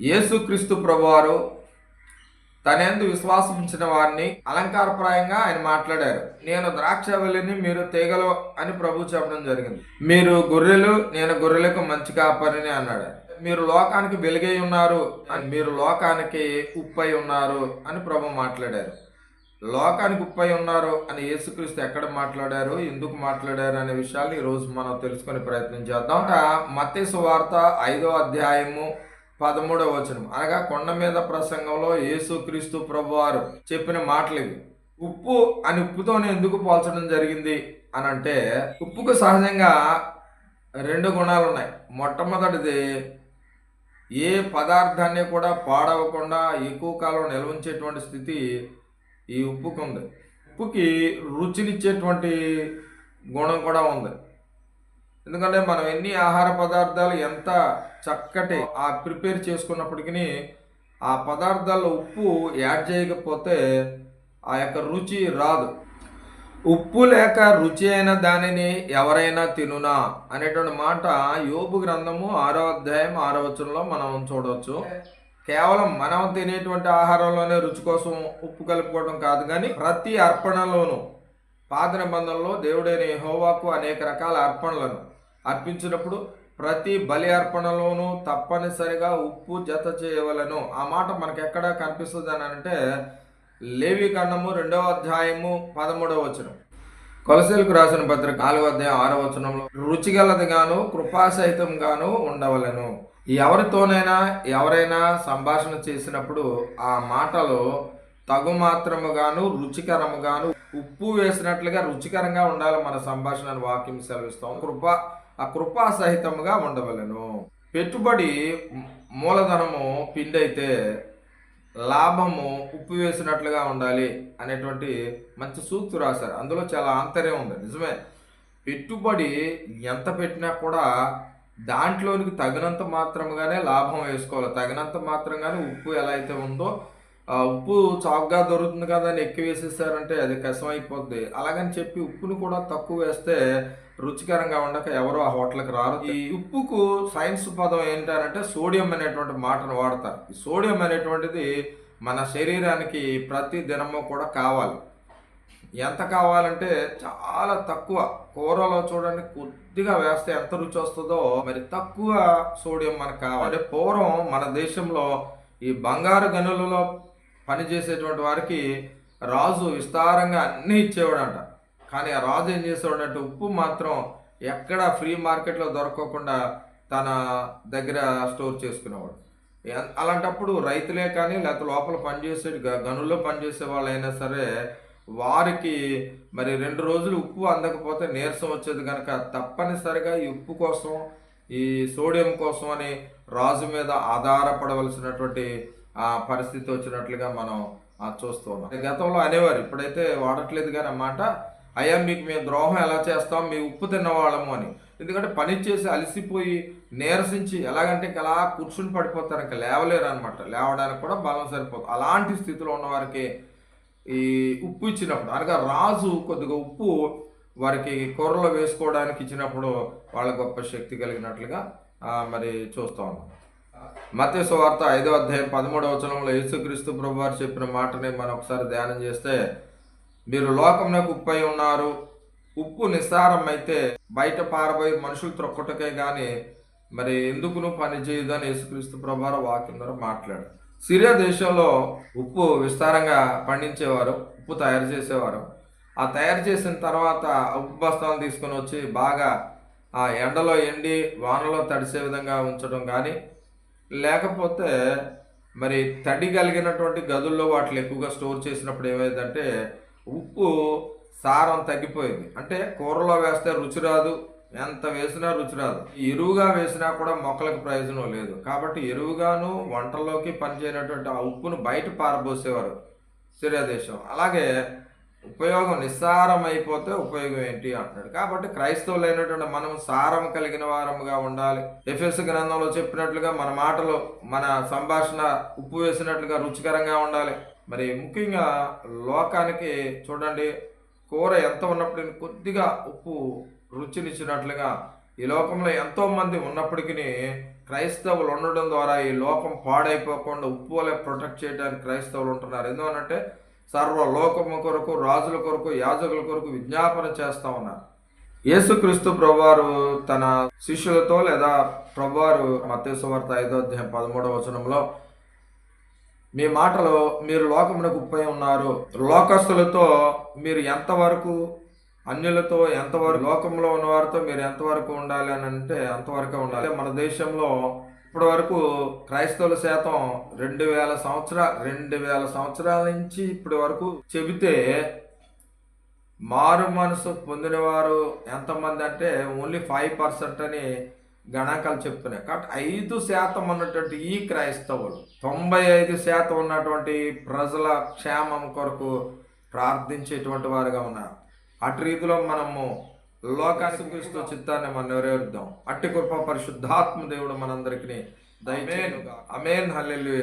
యేసుక్రీస్తు ప్రభువారు తనెందు విశ్వాసం ఉంచిన వారిని అలంకారప్రాయంగా ఆయన మాట్లాడారు. నేను ద్రాక్షవల్లిని మీరు తీగలు అని ప్రభు చెప్పడం జరిగింది. మీరు గొర్రెలు నేను గొర్రెలకు మంచి కాపరిని అన్నాడు. మీరు లోకానికి వెలుగై ఉన్నారు అని మీరు లోకానికి ఉప్పై ఉన్నారు అని ప్రభు మాట్లాడారు. లోకానికి ఉప్పై ఉన్నారు అని యేసుక్రీస్తు ఎక్కడ మాట్లాడారు ఎందుకు మాట్లాడారు అనే విషయాలు ఈరోజు మనం తెలుసుకునే ప్రయత్నం చేద్దాం. మత్స్య వార్త ఐదో అధ్యాయము పదమూడవ వచనం. అనగా కొండ మీద ప్రసంగంలో యేసుక్రీస్తు ప్రభువారు చెప్పిన మాటలు ఇవి ఉప్పు అని ఉప్పుతోనే ఎందుకు పోల్చడం జరిగింది అని అంటే ఉప్పుకు సహజంగా రెండు గుణాలు ఉన్నాయి మొట్టమొదటిది ఏ పదార్థాన్ని కూడా పాడవకుండా ఎక్కువ కాలం నిల్వ ఉంచేటువంటి స్థితి ఈ ఉప్పుకు ఉంది ఉప్పుకి రుచినిచ్చేటువంటి గుణం కూడా ఉంది. ఎందుకంటే మనం ఎన్ని ఆహార పదార్థాలు ఎంత చక్కటి ఆ ప్రిపేర్ చేసుకున్నప్పటికీ ఆ పదార్థాల్లో ఉప్పు యాడ్ చేయకపోతే ఆ యొక్క రుచి రాదు. ఉప్పు లేక రుచి అయిన దానిని ఎవరైనా తినునా అనేటువంటి మాట యోబు గ్రంథము ఆరో అధ్యాయం ఆరో వచనంలో మనం చూడవచ్చు. కేవలం మనం తినేటువంటి ఆహారంలోనే రుచి కోసం ఉప్పు కలుపుకోవడం కాదు కానీ ప్రతి అర్పణలోనూ పాత నిబంధనలో దేవుడైన హోవాకు అనేక రకాల అర్పణలను అర్పించినప్పుడు ప్రతి బలి అర్పణలోనూ తప్పనిసరిగా ఉప్పు జత చేయవలను. ఆ మాట మనకు ఎక్కడ కనిపిస్తుంది అని అంటే లేవి కన్నము రెండవ అధ్యాయము పదమూడవ వచనం. కొలసీలకు రాసిన పత్రిక నాలుగో అధ్యాయం ఆరో వచనంలో రుచిగలదిగాను కృపాసహితంగాను ఉండవలను. ఎవరితోనైనా ఎవరైనా సంభాషణ చేసినప్పుడు ఆ మాటలో తగు మాత్రముగాను రుచికరముగాను ఉప్పు వేసినట్లుగా రుచికరంగా ఉండాలి మన సంభాషణ అని వాక్యం సెలవిస్తాం కృప ఆ కృపా సహితముగా ఉండవలను. పెట్టుబడి మూలధనము పిండి అయితే లాభము ఉప్పు వేసినట్లుగా ఉండాలి అనేటువంటి మంచి సూక్తి రాశారు. అందులో చాలా ఆంతర్యం ఉంది. నిజమే. పెట్టుబడి ఎంత పెట్టినా కూడా దాంట్లోనికి తగినంత మాత్రముగానే లాభం వేసుకోవాలి. తగినంత మాత్రంగానే ఉప్పు ఎలా అయితే ఉందో ఆ ఉప్పు చాకుగా దొరుకుతుంది కదా అని ఎక్కువ వేసేసారంటే అది కష్టం అలాగని చెప్పి ఉప్పును కూడా తక్కువ వేస్తే రుచికరంగా ఉండక ఎవరు ఆ హోటల్కి రారు. ఈ ఉప్పుకు సైన్స్ పదం ఏంటంటే సోడియం అనేటువంటి మాటను వాడతారు. ఈ సోడియం అనేటువంటిది మన శరీరానికి ప్రతి దినము కూడా కావాలి. ఎంత కావాలంటే చాలా తక్కువ. కూరలో చూడండి కొద్దిగా వేస్తే ఎంత రుచి వస్తుందో మరి తక్కువ సోడియం మనకు కావాలి. అంటే పూర్వం మన దేశంలో ఈ బంగారు గనులలో పనిచేసేటువంటి వారికి రాజు విస్తారంగా అన్నీ ఇచ్చేవాడంట. కానీ ఆ రాజు ఏం చేసేవాడంటే ఉప్పు మాత్రం ఎక్కడ ఫ్రీ మార్కెట్లో దొరకకుండా తన దగ్గర స్టోర్ చేసుకునేవాడు. అలాంటప్పుడు రైతులే కానీ లేకపోతే లోపల పనిచేసే గనుల్లో పనిచేసే వాళ్ళైనా సరే వారికి మరి రెండు రోజులు ఉప్పు అందకపోతే నీరసం వచ్చేది కనుక తప్పనిసరిగా ఈ ఉప్పు కోసం ఈ సోడియం కోసం అని రాజు మీద ఆధారపడవలసినటువంటి ఆ పరిస్థితి వచ్చినట్లుగా మనం చూస్తూ ఉన్నాం. గతంలో అనేవారు ఇప్పుడైతే వాడట్లేదు కానీ అన్నమాట అయ్యా మీకు మేము ద్రోహం ఎలా చేస్తాం? మీ ఉప్పు తిన్నవాళ్ళము అని. ఎందుకంటే పని చేసి అలసిపోయి నీరసించి ఎలాగంటే ఇంకా అలా కూర్చుని పడిపోతారు ఇంకా లేవలేరు అనమాట లేవడానికి కూడా బలం సరిపోతుంది అలాంటి స్థితిలో ఉన్న వారికి ఈ ఉప్పు ఇచ్చినప్పుడు అనగా రాజు కొద్దిగా ఉప్పు వారికి కూరలో వేసుకోవడానికి ఇచ్చినప్పుడు వాళ్ళ గొప్ప శక్తి కలిగినట్లుగా మరి చూస్తూ ఉన్నాం. మత్స్య వార్త ఐదో అధ్యాయం పదమూడవ వచనంలో యేసుక్రీస్తు ప్రభు వారు చెప్పిన మాటని మనం ఒకసారి ధ్యానం చేస్తే మీరు లోకమునకు ఉప్పై ఉన్నారు. ఉప్పు నిస్సారమైతే అయితే బయట పారబోయి మనుషులు త్రొక్కటకే కానీ మరి ఎందుకును పని చేయదు అని యేసుక్రీస్తు ప్రభార వాక్యం ద్వారా మాట్లాడు సిరియా దేశంలో ఉప్పు విస్తారంగా పండించేవారు ఉప్పు తయారు చేసేవారు. ఆ తయారు చేసిన తర్వాత ఉప్పు బస్తాలు తీసుకొని వచ్చి బాగా ఆ ఎండలో ఎండి వానలో తడిసే విధంగా ఉంచడం కానీ లేకపోతే మరి తడి కలిగినటువంటి గదుల్లో వాటిని ఎక్కువగా స్టోర్ చేసినప్పుడు ఏమైందంటే ఉప్పు సారం తగ్గిపోయింది. అంటే కూరలో వేస్తే రుచి రాదు ఎంత వేసినా రుచి రాదు. ఎరువుగా వేసినా కూడా మొక్కలకు ప్రయోజనం లేదు. కాబట్టి ఎరువుగాను వంటల్లోకి పనిచేయనటువంటి ఆ ఉప్పును బయట పారబోసేవారు సూర్యదేశం దేశం అలాగే ఉపయోగం నిస్సారం అయిపోతే ఉపయోగం ఏంటి అంటున్నాడు. కాబట్టి క్రైస్తవులైనటువంటి మనం సారం కలిగిన వారముగా ఉండాలి. ఎఫ్ఎస్ గ్రంథంలో చెప్పినట్లుగా మన మాటలు మన సంభాషణ ఉప్పు వేసినట్లుగా రుచికరంగా ఉండాలి. మరి ముఖ్యంగా లోకానికి చూడండి కూర ఎంత ఉన్నప్పటికీ కొద్దిగా ఉప్పు రుచినిచ్చినట్లుగా ఈ లోకంలో ఎంతోమంది ఉన్నప్పటికీ క్రైస్తవులు ఉండడం ద్వారా ఈ లోకం పాడైపోకుండా ఉప్పు వల్ల ప్రొటెక్ట్ చేయడానికి క్రైస్తవులు ఉంటున్నారు. ఎందువనంటే సర్వ లోకము కొరకు రాజుల కొరకు యాజకుల కొరకు విజ్ఞాపన చేస్తూ ఉన్నారు. యేసుక్రీస్తు ప్రభువారు తన శిష్యులతో లేదా ప్రభువారు మత్స్యవార్త ఐదో అధ్యాయం పదమూడవ వచనంలో మీ మాటలో మీరు లోకమునకు ఉప్పై ఉన్నారు. లోకస్తులతో మీరు ఎంతవరకు అన్యులతో ఎంతవరకు లోకంలో ఉన్నవారితో మీరు ఎంతవరకు ఉండాలి అని అంటే అంతవరకే ఉండాలి. మన దేశంలో ఇప్పటి వరకు క్రైస్తవుల శాతం రెండు వేల సంవత్సరాలు రెండు వేల సంవత్సరాల నుంచి ఇప్పటి వరకు చెబితే మారు మనసు పొందినవారు ఎంతమంది అంటే ఓన్లీ ఫైవ్ పర్సెంట్ అని గణాంకాలు చెప్తున్నాయి. కాబట్టి ఐదు శాతం ఉన్నటువంటి ఈ క్రైస్తవులు తొంభై ఐదు శాతం ఉన్నటువంటి ప్రజల క్షేమం కొరకు ప్రార్థించేటువంటి వారుగా ఉన్నారు. అటు రీతిలో మనము లోకానికి క్రీస్తు చిత్తాన్ని మనం నెరవేరుద్దాం అట్టి కృప పరిశుద్ధాత్మ దేవుడు మనందరికీ దయచేయను అమేన్ హల్లెలూయా.